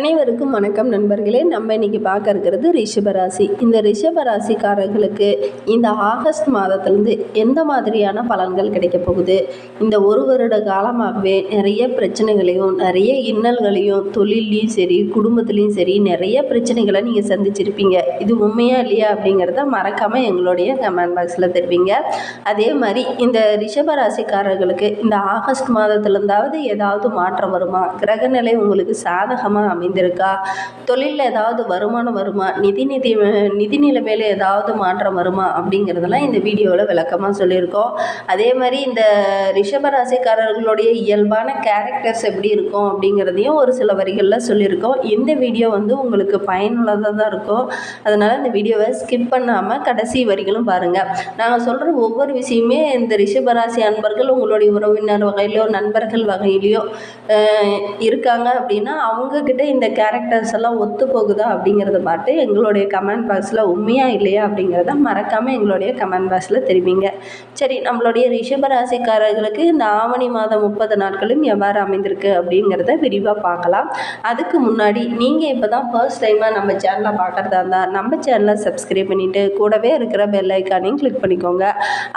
அனைவருக்கும் வணக்கம் நண்பர்களே. நம்ம இன்னைக்கு பார்க்க இருக்கிறது ரிஷபராசி. இந்த ரிஷபராசிக்காரர்களுக்கு இந்த ஆகஸ்ட் மாதத்துலேருந்து எந்த மாதிரியான பலன்கள் கிடைக்க போகுது? இந்த ஒரு வருட காலமாகவே நிறைய பிரச்சனைகளையும் நிறைய இன்னல்களையும் தொழிலையும் சரி குடும்பத்துலேயும் சரி நிறைய பிரச்சனைகளை நீங்கள் சந்திச்சிருப்பீங்க. இது உண்மையா இல்லையா அப்படிங்கிறத மறக்காமல் எங்களுடைய கமெண்ட் பாக்ஸில் தெரிவிங்க. அதே மாதிரி இந்த ரிஷபராசிக்காரர்களுக்கு இந்த ஆகஸ்ட் மாதத்துலேருந்தாவது ஏதாவது மாற்றம் வருமா? கிரகநிலை உங்களுக்கு சாதகமாக அமைந்திருக்கா? தொழிலில் ஏதாவது வருமானம் வருமா? நிதி நிதி நிதி நிலைமையில் ஏதாவது மாற்றம் வருமா? அப்படிங்கிறதெல்லாம் இந்த வீடியோவில் விளக்கமாக சொல்லியிருக்கோம். அதே மாதிரி இந்த ரிஷபராசிக்காரர்களுடைய இயல்பான கேரக்டர்ஸ் எப்படி இருக்கும் அப்படிங்கிறதையும் ஒரு சில வரிகளில் சொல்லியிருக்கோம். இந்த வீடியோ வந்து உங்களுக்கு பயனுள்ளதாக தான் இருக்கும். அதனால் இந்த வீடியோவை ஸ்கிப் பண்ணாமல் கடைசி வரிகளும் பாருங்கள் நாங்கள் சொல்கிற ஒவ்வொரு விஷயமே இந்த ரிஷபராசி அன்பர்கள் உங்களுடைய உறவினர் வகையிலையோ நண்பர்கள் வகையிலையோ இருக்காங்க அப்படின்னா அவங்கக்கிட்ட இந்த கேரக்டர்ஸ் எல்லாம் ஒத்து போகுதா அப்படிங்கிறத பார்த்து எங்களுடைய கமெண்ட் பாக்ஸில் உண்மையாக இல்லையா அப்படிங்கிறத மறக்காமல் எங்களுடைய கமெண்ட் பாக்ஸில் தெரிவிங்க. சரி நம்மளுடைய ரிஷபராசிக்காரர்களுக்கு இந்த ஆவணி மாதம் முப்பது நாட்களும் எவ்வாறு அமைந்திருக்கு அப்படிங்கிறத விரிவாக பார்க்கலாம். அதுக்கு முன்னாடி நீங்கள் இப்போ தான் ஃபர்ஸ்ட் டைமாக நம்ம சேனலை பார்க்குறதா இருந்தால் நம்ம சேனலை சப்ஸ்கிரைப் பண்ணிவிட்டு கூடவே இருக்கிற பெல் ஐக்கானையும் கிளிக் பண்ணிக்கோங்க.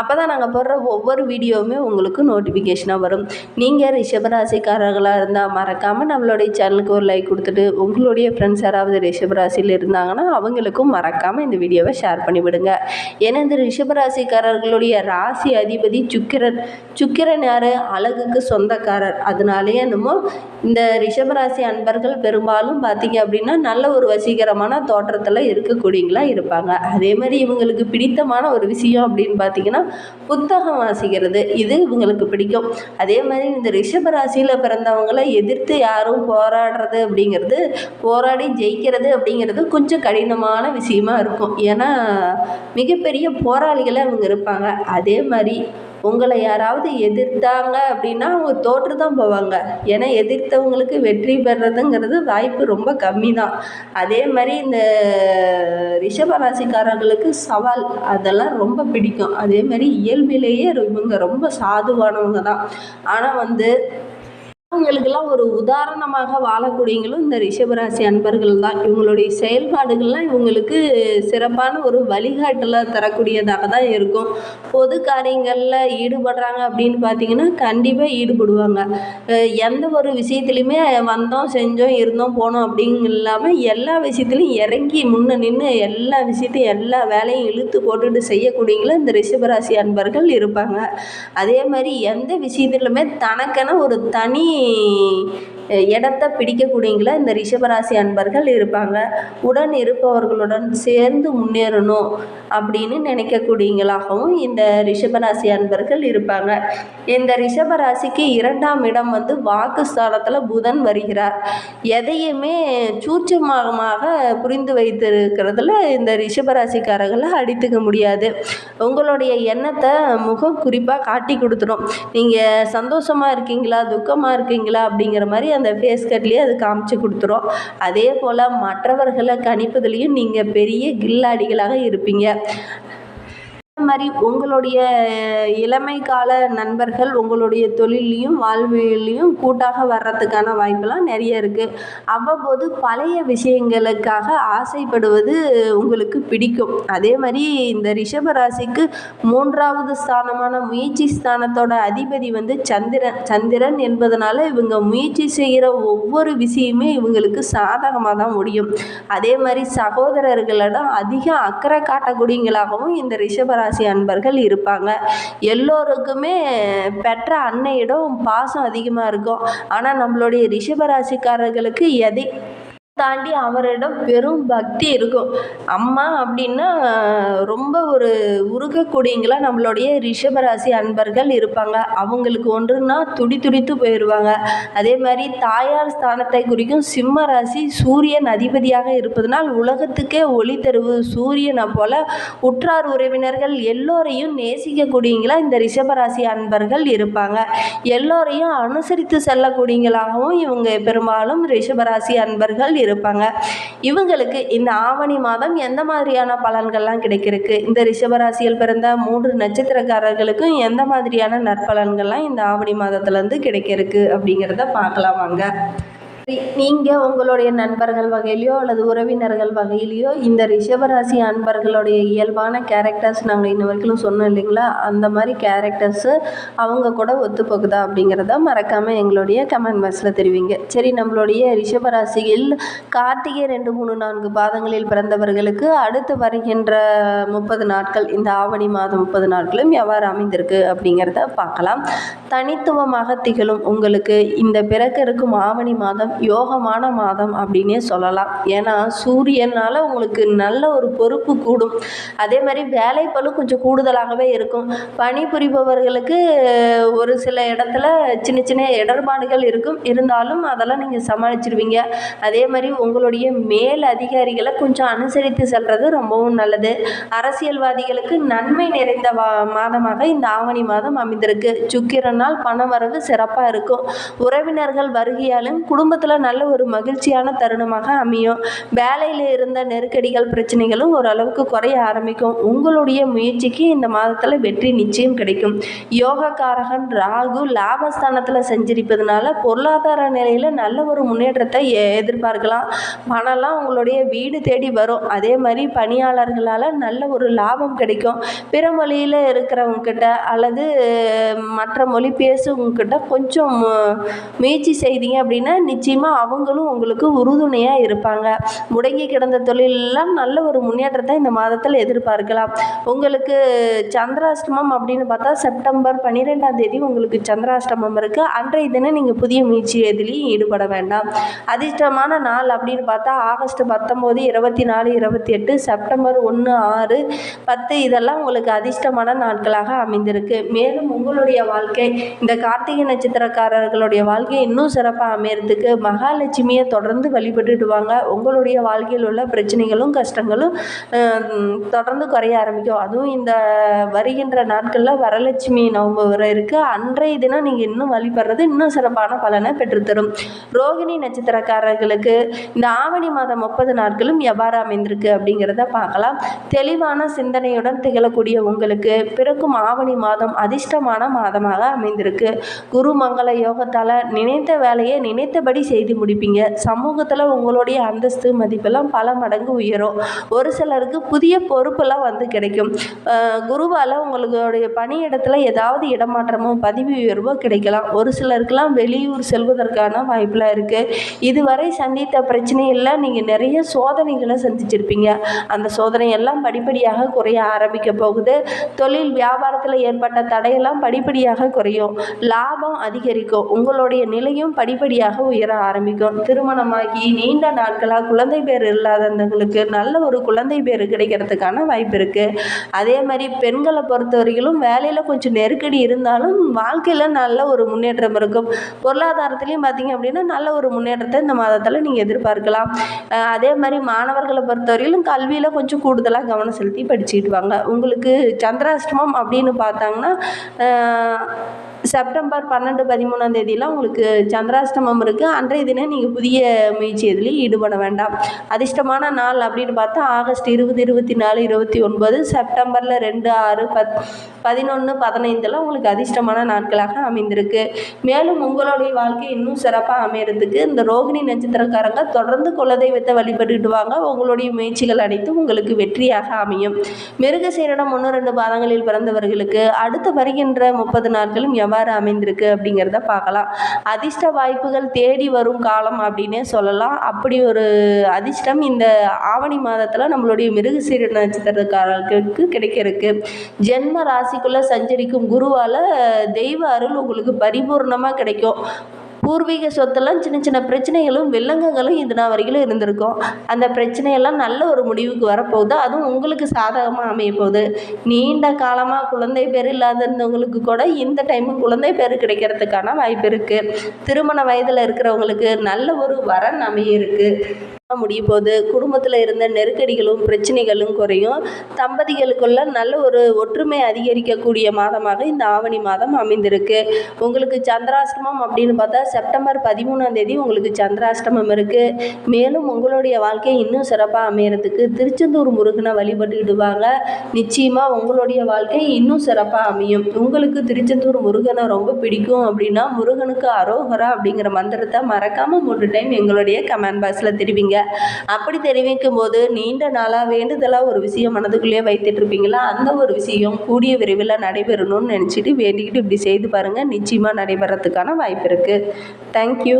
அப்போ தான் நாங்கள் போடுற ஒவ்வொரு வீடியோவுமே உங்களுக்கு நோட்டிஃபிகேஷனாக வரும். நீங்கள் ரிஷபராசிக்காரர்களாக இருந்தால் மறக்காமல் நம்மளுடைய சேனலுக்கு ஒரு லைக் கொடுத்துட்டு உங்களுடைய ஃப்ரெண்ட்ஸ் யாராவது ரிஷபராசியில் இருந்தாங்கன்னா அவங்களுக்கும் மறக்காமல் இந்த வீடியோவை ஷேர் பண்ணிவிடுங்க. ஏன்னா இந்த ரிஷபராசிக்காரர்களுடைய ராசி அதிபதி சுக்கிரன் சுக்கிரன் யார்? அழகுக்கு சொந்தக்காரர். அதனாலேயே என்னமோ இந்த ரிஷபராசி அன்பர்கள் பெரும்பாலும் பார்த்தீங்க அப்படின்னா நல்ல ஒரு வசீகரமான தோற்றத்தில் இருக்கக்கூடியங்களா இருப்பாங்க. அதே மாதிரி இவங்களுக்கு பிடித்தமான ஒரு விஷயம் அப்படின்னு பார்த்தீங்கன்னா புத்தகம் வாசிக்கிறது. இது இவங்களுக்கு பிடிக்கும். அதே மாதிரி இந்த ரிஷப ராசியில் பிறந்தவங்களை எதிர்த்து யாரும் போராடுறது அப்படிங்கிறது போராடி ஜெயிக்கிறது அப்படிங்கிறது கொஞ்சம் கடினமான விஷயமா இருக்கும். ஏன்னா மிகப்பெரிய போராளிகளாக இவங்க இருப்பாங்க. அதே மாதிரி உங்களை யாராவது எதிர்த்தாங்க அப்படின்னா அவங்க தோற்று தான் போவாங்க. ஏன்னா எதிர்த்தவங்களுக்கு வெற்றி பெறதுங்கிறது வாய்ப்பு ரொம்ப கம்மி தான் அதே மாதிரி இந்த ரிஷபராசிக்காரர்களுக்கு சவால் அதெல்லாம் ரொம்ப பிடிக்கும். அதே மாதிரி இயல்பிலேயே இவங்க ரொம்ப சாதுவானவங்க தான் ஆனால் வந்து அவங்களுக்கெல்லாம் ஒரு உதாரணமாக வாழக்கூடியவங்களும் இந்த ரிஷபராசி அன்பர்கள் தான். இவங்களுடைய செயல்பாடுகள்லாம் இவங்களுக்கு சிறப்பான ஒரு வழிகாட்டலை தரக்கூடியதாக தான் இருக்கும். பொது காரியங்களில் ஈடுபடுறாங்க அப்படின்னு பார்த்தீங்கன்னா கண்டிப்பாக ஈடுபடுவாங்க. எந்த ஒரு விஷயத்துலையுமே வந்தோம் செஞ்சோம் இருந்தோம் போனோம் அப்படிங்க இல்லாமல் எல்லா விஷயத்துலையும் இறங்கி முன்ன நின்று எல்லா விஷயத்தையும் எல்லா வேலையும் இழுத்து போட்டுட்டு செய்யக்கூடியங்களும் இந்த ரிஷபராசி அன்பர்கள் இருப்பாங்க. அதே மாதிரி எந்த விஷயத்துலையுமே தனக்கென ஒரு தனி 你 இடத்த பிடிக்கக்கூடியங்கள இந்த ரிஷபராசி அன்பர்கள் இருப்பாங்க. உடன் இருப்பவர்களுடன் சேர்ந்து முன்னேறணும் அப்படின்னு நினைக்கக்கூடியங்களாகவும் இந்த ரிஷபராசி அன்பர்கள் இருப்பாங்க. இந்த ரிஷபராசிக்கு இரண்டாம் இடம் வந்து வாக்குஸ்தானத்தில் புதன் வருகிறார். எதையுமே சூட்சமாக புரிந்து வைத்திருக்கிறதுல இந்த ரிஷபராசிக்காரர்களை அடித்துக்க முடியாது. உங்களுடைய எண்ணத்தை முகம் குறிப்பாக காட்டி கொடுத்துரும் நீங்கள் சந்தோஷமாக இருக்கீங்களா துக்கமாக இருக்கீங்களா அப்படிங்கிற மாதிரி அந்த ஃபேஸ் கட்லேயே அது காமிச்சு கொடுத்துரும். அதே போல் மற்றவர்களை கணிப்பதுலேயும் நீங்கள் பெரிய கில்லாடிகளாக இருப்பீங்க. மாதிரி உங்களுடைய இளமை கால நண்பர்கள் உங்களுடைய தொழிலையும் வாழ்வியலையும் கூட்டாக வர்றதுக்கான வாய்ப்பெல்லாம் நிறைய இருக்குது அவ்வப்போது பழைய விஷயங்களுக்காக ஆசைப்படுவது உங்களுக்கு பிடிக்கும். அதே மாதிரி இந்த ரிஷப ராசிக்கு மூன்றாவது ஸ்தானமான முயற்சி ஸ்தானத்தோட அதிபதி வந்து சந்திரன். சந்திரன் என்பதனால இவங்க முயற்சி செய்கிற ஒவ்வொரு விஷயமே இவங்களுக்கு சாதகமாக தான் முடியும். அதே மாதிரி சகோதரர்களிடம் அதிக அக்கறை காட்டக்கூடியங்களாகவும் இந்த ரிஷபராசி அன்பர்கள் இருப்பாங்க. எல்லோருக்குமே பெற்ற அன்னையிடம் பாசம் அதிகமாக இருக்கும். ஆனால் நம்மளுடைய ரிஷபராசிக்காரர்களுக்கு எதை தாண்டி அவரிடம் பெரும் பக்தி இருக்கும். அம்மா அப்படின்னா ரொம்ப ஒரு உருகக்கூடியங்களா நம்மளுடைய ரிஷபராசி அன்பர்கள் இருப்பாங்க. அவங்களுக்கு ஒன்றுனா துடி துடித்து போயிடுவாங்க அதே மாதிரி தாயார் ஸ்தானத்தை குறிக்கும் சிம்ம ராசி சூரியன் அதிபதியாக இருப்பதனால் உலகத்துக்கே ஒளி தருவு சூரியனை போல உற்றார் உறவினர்கள் எல்லோரையும் நேசிக்கக்கூடியங்களா இந்த ரிஷபராசி அன்பர்கள் இருப்பாங்க. எல்லோரையும் அனுசரித்து செல்லக்கூடியங்களாகவும் இவங்க பெரும்பாலும் ரிஷபராசி அன்பர்கள் இருப்பாங்க. இவங்களுக்கு இந்த ஆவணி மாதம் எந்த மாதிரியான பலன்கள்லாம் கிடைக்கிறதுக்கு இந்த ரிஷபராசியில் பிறந்த மூன்று நட்சத்திரக்காரர்களுக்கும் எந்த மாதிரியான நற்பலன்கள்லாம் இந்த ஆவணி மாதத்துலேருந்து கிடைக்கிறதுக்கு அப்படிங்கிறத பார்க்கலாம் வாங்க. நீங்கள் உங்களுடைய நண்பர்கள் வகையிலையோ அல்லது உறவினர்கள் வகையிலையோ இந்த ரிஷபராசி அன்பர்களுடைய இயல்பான கேரக்டர்ஸ் நாங்கள் இன்ன வரைக்கும் சொன்னோம் இல்லைங்களா? அந்த மாதிரி கேரக்டர்ஸு அவங்க கூட ஒத்து போகுதா அப்படிங்கிறத மறக்காமல் எங்களுடைய கமெண்ட் பாக்ஸில் தெரிவிங்க. சரி நம்மளுடைய ரிஷபராசியில் கார்த்திகை ரெண்டு மூணு நான்கு பாதங்களில் பிறந்தவர்களுக்கு அடுத்து வருகின்ற முப்பது நாட்கள் இந்த ஆவணி மாதம் முப்பது நாட்களும் எவ்வாறு அமைந்திருக்கு அப்படிங்கிறத பார்க்கலாம். தனித்துவமாக திகழும் உங்களுக்கு இந்த பிறக்க இருக்கும் ஆவணி மாதம் யோகமான மாதம் அப்படின்னே சொல்லலாம். ஏன்னா சூரியனால் உங்களுக்கு நல்ல ஒரு பொறுப்பு கூடும். அதே மாதிரி வேலைப்பளு கொஞ்சம் கூடுதலாகவே இருக்கும். பணிபுரிபவர்களுக்கு ஒரு சில இடத்துல சின்ன சின்ன இடர்பாடுகள் இருக்கும். இருந்தாலும் அதெல்லாம் நீங்கள் சமாளிச்சிருவீங்க. அதே மாதிரி உங்களுடைய மேல் அதிகாரிகளை கொஞ்சம் அனுசரித்து செல்வது ரொம்பவும் நல்லது. அரசியல்வாதிகளுக்கு நன்மை நிறைந்த மாதமாக இந்த ஆவணி மாதம் அமைந்திருக்கு. சுக்கிரனால் பணவரவு சிறப்பாக இருக்கும். உறவினர்கள் வருகையாலும் குடும்பத்தில் நல்ல ஒரு மகிழ்ச்சியான தருணமாக அமையும். வேலையில் இருந்த நெருக்கடிகள் பிரச்சனைகளும் ஓரளவுக்கு குறைய ஆரம்பிக்கும். உங்களுடைய முயற்சிக்கு இந்த மாதத்தில் வெற்றி நிச்சயம் கிடைக்கும். யோகக்காரகன் ராகு லாபஸ்தானத்தில் செஞ்சிருப்பதுனால பொருளாதார நிலையில் நல்ல ஒரு முன்னேற்றத்தை எ- எதிர்பார்க்கலாம். பணம்லாம் உங்களுடைய வீடு தேடி வரும். அதே மாதிரி பணியாளர்களால் நல்ல ஒரு லாபம் கிடைக்கும். பிற மொழியில் இருக்கிறவங்க கிட்ட அல்லது மற்ற மொழி பேசுவவங்க கிட்ட கொஞ்சம் முயற்சி செய்தீங்க அப்படின்னா நிச்சயம் நிச்சயமாக அவங்களும் உங்களுக்கு உறுதுணையாக இருப்பாங்க. முடங்கி கிடந்த தொழிலெல்லாம் நல்ல ஒரு முன்னேற்றத்தை இந்த மாதத்தில் எதிர்பார்க்கலாம். உங்களுக்கு சந்திராஷ்டமம் அப்படின்னு பார்த்தா செப்டம்பர் பன்னிரெண்டாம் தேதி உங்களுக்கு சந்திராஷ்டமம் இருக்குது அன்றைய தினம் நீங்கள் புதிய முயற்சி எதுலேயும் ஈடுபட வேண்டாம். அதிர்ஷ்டமான நாள் அப்படின்னு பார்த்தா ஆகஸ்ட் பத்தொம்போது இருபத்தி நாலு இருபத்தி எட்டு செப்டம்பர் ஒன்று ஆறு பத்து இதெல்லாம் உங்களுக்கு அதிர்ஷ்டமான நாட்களாக அமைந்திருக்கு. மேலும் உங்களுடைய வாழ்க்கை இந்த கார்த்திகை நட்சத்திரக்காரர்களுடைய வாழ்க்கை இன்னும் சிறப்பாக அமையறதுக்கு மகாலட்சுமியை தொடர்ந்து வழிபட்டுட்டு வாங்க உங்களுடைய வாழ்க்கையில் உள்ள பிரச்சனைகளும் கஷ்டங்களும் தொடர்ந்து குறைய ஆரம்பிக்கும். அதுவும் இந்த வருகின்ற நாட்களில் வரலட்சுமி நவம்பர் வரை இருக்குது அன்றைய தினம் நீங்கள் இன்னும் வழிபடுறது இன்னும் சிறப்பான பலனை பெற்றுத்தரும். ரோகிணி நட்சத்திரக்காரர்களுக்கு இந்த ஆவணி மாதம் முப்பது நாட்களும் எவ்வாறு அமைந்திருக்கு அப்படிங்கிறத பார்க்கலாம். தெளிவான சிந்தனையுடன் திகழக்கூடிய உங்களுக்கு பிறக்கும் ஆவணி மாதம் அதிர்ஷ்டமான மாதமாக அமைந்திருக்கு. குரு மங்கள யோகத்தால் நினைத்த வேலையை நினைத்தபடி செய்து முடிப்பீங்க. சமூகத்தில் உங்களுடைய அந்தஸ்து மதிப்பெல்லாம் பல மடங்கு உயரும். ஒரு சிலருக்கு புதிய பொறுப்பெல்லாம் வந்து கிடைக்கும். குருவால் உங்களுடைய பணியிடத்தில் ஏதாவது இடமாற்றமோ பதவி உயர்வோ கிடைக்கலாம். ஒரு சிலருக்கெல்லாம் வெளியூர் செல்வதற்கான வாய்ப்பெலாம் இருக்குது இதுவரை சந்தித்த பிரச்சனையில் நீங்கள் நிறைய சோதனைகளை சந்திச்சிருப்பீங்க. அந்த சோதனையெல்லாம் படிப்படியாக குறைய ஆரம்பிக்க போகுது. தொழில் வியாபாரத்தில் ஏற்பட்ட தடையெல்லாம் படிப்படியாக குறையும். லாபம் அதிகரிக்கும். உங்களுடைய நிலையும் படிப்படியாக உயர ஆரம்பிக்கும். திருமணமாகி நீண்ட நாட்களாக குழந்தை பேர் இல்லாதவங்களுக்கு நல்ல ஒரு குழந்தை பேர் கிடைக்கிறதுக்கான வாய்ப்பு இருக்குது அதே மாதிரி பெண்களை பொறுத்தவரையிலும் வேலையில் கொஞ்சம் நெருக்கடி இருந்தாலும் வாழ்க்கையில் நல்ல ஒரு முன்னேற்றம் இருக்கும். பொருளாதாரத்துலேயும் பார்த்தீங்க அப்படின்னா நல்ல ஒரு முன்னேற்றத்தை இந்த மாதத்தில் நீங்கள் எதிர்பார்க்கலாம். அதே மாதிரி மாணவர்களை பொறுத்த வரையிலும் கல்வியில் கொஞ்சம் கூடுதலாக கவனம் செலுத்தி படிச்சுட்டு வாங்க. உங்களுக்கு சந்திராஷ்டமம் அப்படின்னு பார்த்தாங்கன்னா செப்டம்பர் பன்னெண்டு பதிமூணாம் தேதியெலாம் உங்களுக்கு சந்திராஷ்டமம் இருக்குது அன்றைய தினம் நீங்கள் புதிய முயற்சி எதுலேயும் ஈடுபட வேண்டாம். அதிர்ஷ்டமான நாள் அப்படின்னு பார்த்தா ஆகஸ்ட் இருபது இருபத்தி நாலு இருபத்தி ஒன்பது செப்டம்பரில் ரெண்டு ஆறு பத் பதினொன்று பதினைந்தெல்லாம் உங்களுக்கு அதிர்ஷ்டமான நாட்களாக அமைந்திருக்கு. மேலும் உங்களுடைய வாழ்க்கை இன்னும் சிறப்பாக அமையறதுக்கு இந்த ரோகிணி நட்சத்திரக்காரங்க தொடர்ந்து குலதெய்வத்தை வழிபட்டுட்டு வாங்க. உங்களுடைய முயற்சிகள் அனைத்தும் உங்களுக்கு வெற்றியாக அமையும். மிருகசீரிடம் ஒன்று ரெண்டு பாதங்களில் பிறந்தவர்களுக்கு அடுத்து வருகின்ற முப்பது நாட்களும் எவ்வாறு அமைந்திருக்கு அப்படிங்கிறத பார்க்கலாம். அதிர்ஷ்ட வாய்ப்புகள் தேடி வரும் காலம் அப்படின்னே சொல்லலாம். அப்படி ஒரு அதிர்ஷ்டம் இந்த ஆவணி மாதத்தில் நம்மளுடைய மிருகசீர நட்சத்திரக்காரர்களுக்கு கிடைக்கிறதுக்கு. ஜென்ம ராசிக்குள்ளே சஞ்சரிக்கும் குருவால் தெய்வ அருள் உங்களுக்கு பரிபூர்ணமாக கிடைக்கும். பூர்வீக சொத்தெல்லாம் சின்ன சின்ன பிரச்சனைகளும் வில்லங்கங்களும் இது நாள் வரைக்கும் இருந்திருக்கும். அந்த பிரச்சனையெல்லாம் நல்ல ஒரு முடிவுக்கு வரப்போகுது. அதுவும் உங்களுக்கு சாதகமாக அமைய போகுது. நீண்ட காலமாக குழந்தை பேர் இல்லாத இருந்தவங்களுக்கு கூட இந்த டைமு குழந்தை பேர் கிடைக்கிறதுக்கான வாய்ப்பு இருக்குது திருமண வயதில் இருக்கிறவங்களுக்கு நல்ல ஒரு வரன் அமைய இருக்குது முடியும் போது குடும்பத்தில் இருந்த நெருக்கடிகளும் பிரச்சனைகளும் குறையும். தம்பதிகளுக்குள்ள நல்ல ஒரு ஒற்றுமை அதிகரிக்கக்கூடிய மாதமாக இந்த ஆவணி மாதம் அமைந்திருக்கு. உங்களுக்கு சந்திராஷ்டமம் அப்படின்னு பார்த்தா செப்டம்பர் பதிமூணாம் தேதி உங்களுக்கு சந்திராஷ்டமம் இருக்குது மேலும் உங்களுடைய வாழ்க்கை இன்னும் சிறப்பாக அமையறதுக்கு திருச்செந்தூர் முருகனை வழிபட்டுக்கிட்டு நிச்சயமாக உங்களுடைய வாழ்க்கை இன்னும் சிறப்பாக அமையும். உங்களுக்கு திருச்செந்தூர் முருகனை ரொம்ப பிடிக்கும் அப்படின்னா முருகனுக்கு அரோகரா அப்படிங்கிற மந்திரத்தை மறக்காமல் மூன்று டைம் எங்களுடைய கமெண்ட் பாக்ஸில் தெரிவிங்க. அப்படி தெரிவிக்கும் போது நீண்ட நாளாக வேண்டுதலாக ஒரு விஷயம் மனதுக்குள்ளேயே வைத்துட்டு இருப்பீங்களா அந்த ஒரு விஷயம் கூடிய விரைவில் நடைபெறணும்னு நினச்சிட்டு வேண்டிக்கிட்டு இப்படி செய்து பாருங்கள் நிச்சயமாக நடைபெறத்துக்கான வாய்ப்பு இருக்குது தேங்க்யூ